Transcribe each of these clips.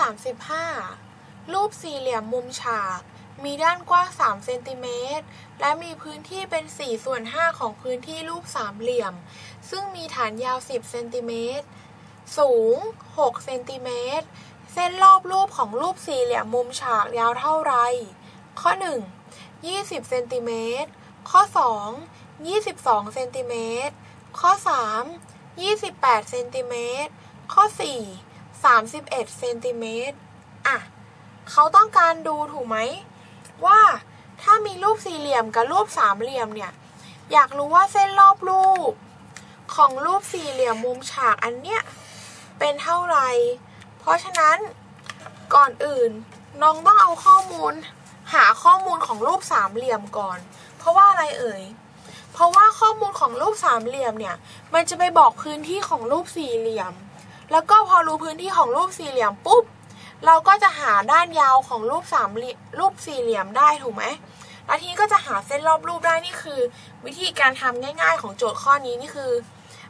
35 รูปสี่เหลี่ยมมุมฉาก มีด้านกว้าง 3 เซนติเมตร และมีพื้นที่เป็น4ส่วน5ของพื้นที่รูปสามเหลี่ยม ซึ่งมีฐานยาว 10 เซนติเมตร สูง 6 เซนติเมตร เส้นรอบรูปของรูปสี่เหลี่ยมมุมฉากยาวเท่าไร ข้อ 1 20 เซนติเมตร ข้อ 2 22 เซนติเมตร ข้อ 3 28 เซนติเมตร ข้อ 4 31เซนติเมตรอะเขาต้องการดูถูกไหม ว่าถ้ามีรูปสี่เหลี่ยมกับรูปสามเหลี่ยมเนี่ย อยากรู้ว่าเส้นรอบรูป ของรูปสี่เหลี่ยมมุมฉากอันเนี้ยเป็นเท่าไหร่ เพราะฉะนั้นก่อนอื่นน้องต้องเอาข้อมูล หาข้อมูลของรูปสามเหลี่ยมก่อน เพราะว่าอะไรเอ่ย เพราะว่าข้อมูลของรูปสามเหลี่ยมเนี่ย มันจะไปบอกพื้นที่ของรูปสี่เหลี่ยม แล้วก็พอรู้พื้นที่ของรูปสี่เหลี่ยมปุ๊บ เราก็จะหาด้านยาวของรูปสามรูปสี่เหลี่ยมได้ถูกไหมแล้วทีนี้ก็จะหาเส้นรอบรูปได้นี่คือ วิธีการทำง่ายๆของโจทย์ข้อนี้นี่คือ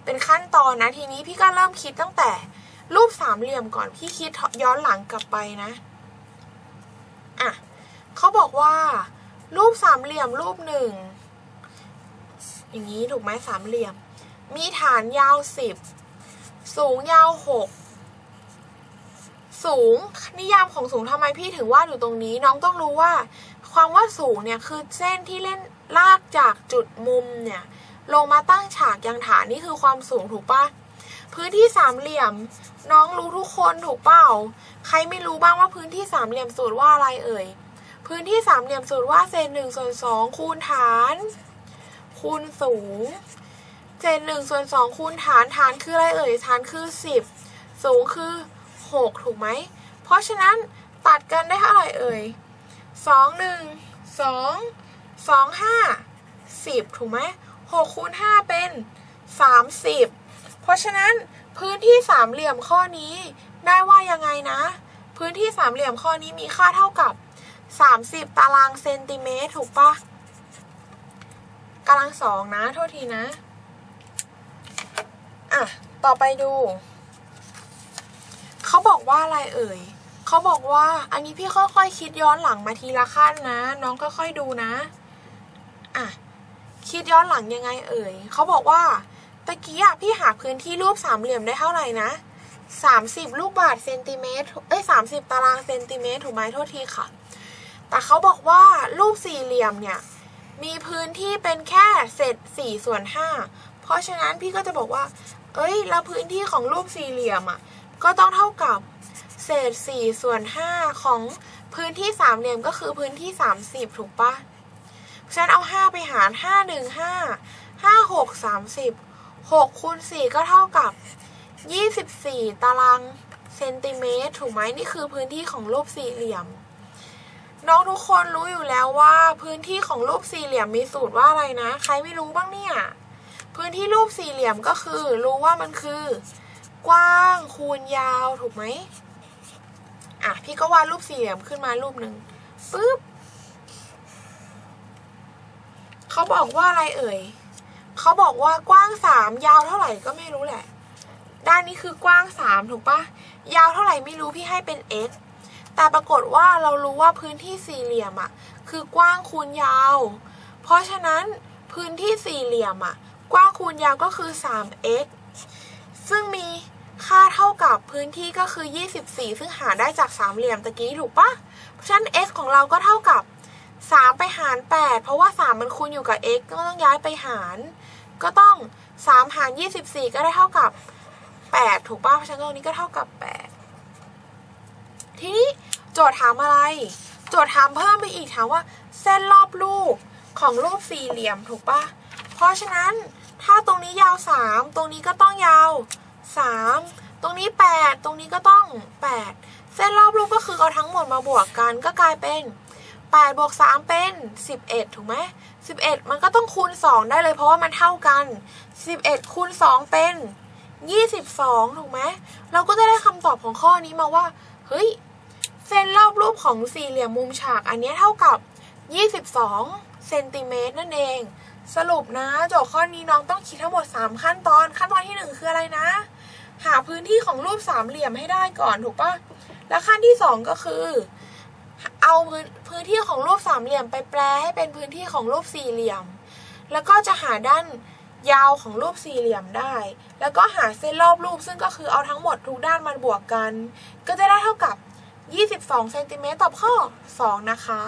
เป็นขั้นตอนนะทีนี้พี่ก็เริ่มคิดตั้งแต่รูปสามเหลี่ยมก่อนพี่คิดย้อนหลังกลับไปนะอะเขาบอกว่า รูปสามเหลี่ยมรูปหนึ่งอย่างนี้ถูกไหมสามเหลี่ยม มีฐานยาวสิบ สูงยาวหกสูงนิยามของสูงทำไมพี่ถึงวาดอยู่ตรงนี้ น้องต้องรู้ว่า ความว่าสูงเนี่ยคือเส้นที่เล่นลากจากจุดมุมเนี่ย ลงมาตั้งฉากยังฐานนี่คือความสูงถูกปะพื้นที่สามเหลี่ยม น้องรู้ทุกคนถูกเปล่า ใครไม่รู้บ้างว่าพื้นที่สามเหลี่ยมสูตรว่าอะไรเอ่ยพื้นที่สามเหลี่ยมสูตรว่าเศษหนึ่งส่วนสองคูณฐาน คูณสูง เศษหนึ่งส่วนสองคูณฐานฐานคืออะไรเอ่ยฐานคือสิบสูงคือหกถูกไหม เพราะฉะนั้นตัดกันได้เท่าไหร่เอ่ยสองหนึ่งสองสองห้าสิบถูกไหมหกคูณห้าเป็นสามสิบเพราะฉะนั้นพื้นที่สามเหลี่ยมข้อนี้ได้ว่ายังไงนะ พื้นที่สามเหลี่ยมข้อนี้มีค่าเท่ากับ30ตารางเซนติเมตรถูกปะกำลังสองนะ โทษทีนะ อะ ต่อไปดู เขาบอกว่าอะไรเอ่ยเขาบอกว่าอันนี้พี่ค่อยๆคคิดย้อนหลังมาทีละขั้นนะ น้องค่อยๆดูนะ อะ คิดย้อนหลังยังไงเอ่ยเขาบอกว่าตะกี้อะพี่หาพื้นที่รูปสามเหลี่ยมได้เท่าไหร่นะสามสิบลูกบาทเซนติเมตรเอ้ยสามสิบตารางเซนติเมตรถูกไหมโทษทีค่ะ แต่เขาบอกว่ารูปสี่เหลี่ยมเนี่ย มีพื้นที่เป็นแค่เศษสี่ส่วนห้าเพราะฉะนั้นพี่ก็จะบอกว่า เอ้ยแล้วพื้นที่ของรูปสี่เหลี่ยมอะก็ต้องเท่ากับเศษสี่ส่วนห้าของพื้นที่สามเหลี่ยมก็คือพื้นที่สามสิบถูกปะฉันเอาห้าไปหารห้าหนึ่งห้าห้าหกสามสิบหกคูณสี่ก็เท่ากับยี่สิบสี่ตารางเซนติเมตรถูกไหมนี่คือพื้นที่ของรูปสี่เหลี่ยม น้องทุกคนรู้อยู่แล้วว่าพื้นที่ของรูปสี่เหลี่ยมมีสูตรว่าอะไรนะ ใครไม่รู้บ้างเนี่ย พื้นที่รูปสี่เหลี่ยมก็คือ รู้ว่ามันคือ กว้างคูณยาวถูกไหมอะพี่ก็วาดรูปสี่เหลี่ยมขึ้นมารูปหนึ่งปึ๊บเขาบอกว่าอะไรเอ่ยเขาบอกว่ากว้างสามยาวเท่าไหร่ก็ไม่รู้แหละ ด้านนี้คือกว้างสามถูกปะยาวเท่าไหร่ไม่รู้พี่ให้เป็น x แต่ปรากฏว่าเรารู้ว่าพื้นที่สี่เหลี่ยมอะคือกว้างคูณยาว เพราะฉะนั้นพื้นที่สี่เหลี่ยมอะ กว้างคูณยาวก็คือ 3x ซึ่งมีค่าเท่ากับพื้นที่ก็คือ 24 ซึ่งหาได้จากสามเหลี่ยมตะกี้ถูกปะเพราะฉะนั้น x ของเราก็เท่ากับ 3 ไปหาร 8 เพราะว่า 3 มันคูณอยู่กับ x ก็ต้องย้ายไปหาร ก็ต้อง 3 หาร 24 ก็ได้เท่ากับ 8 ถูกปะเพราะฉะนั้นตรงนี้ก็เท่ากับ 8 ทีนี้โจทย์ถามอะไร โจทย์ถามเพิ่มไปอีกถามว่า เส้นรอบรูปของรูปสี่เหลี่ยมถูกปะเพราะฉะนั้น ถ้าตรงนี้ยาว 3 ตรงนี้ก็ต้องยาว 3 ตรงนี้ 8 ตรงนี้ก็ต้อง 8 เส้นรอบรูปก็คือเอาทั้งหมดมาบวกกันก็กลายเป็น8บวก3เป็น 11 ถูกไหม11 มันก็ต้องคูณ 2 ได้เลยเพราะว่ามันเท่ากัน 11 คูณ 2 เป็น 22 ถูกไหมเราก็จะได้คำตอบของข้อนี้มาว่า เฮ้ย เส้นรอบรูปของสี่เหลี่ยมมุมฉากอันนี้เท่ากับ 22 เซนติเมตรนั่นเอง สรุปนะโจทย์ข้อนี้น้องต้องคิดทั้งหมด 3 ขั้นตอน ขั้นตอนที่ 1 คืออะไรนะ หาพื้นที่ของรูปสามเหลี่ยมให้ได้ก่อนถูกปะและขั้นที่สองก็คือ เอาพื้นพื้นที่ของรูปสามเหลี่ยมไปแปลให้เป็นพื้นที่ของรูปสี่เหลี่ยม แล้วก็จะหาด้านยาวของรูปสี่เหลี่ยมได้ แล้วก็หาเส้นรอบรูปซึ่งก็คือเอาทั้งหมดทุกด้านมาบวกกัน ก็จะได้เท่ากับ 22เซนติเมตรต่อข้อ 2 นะคะ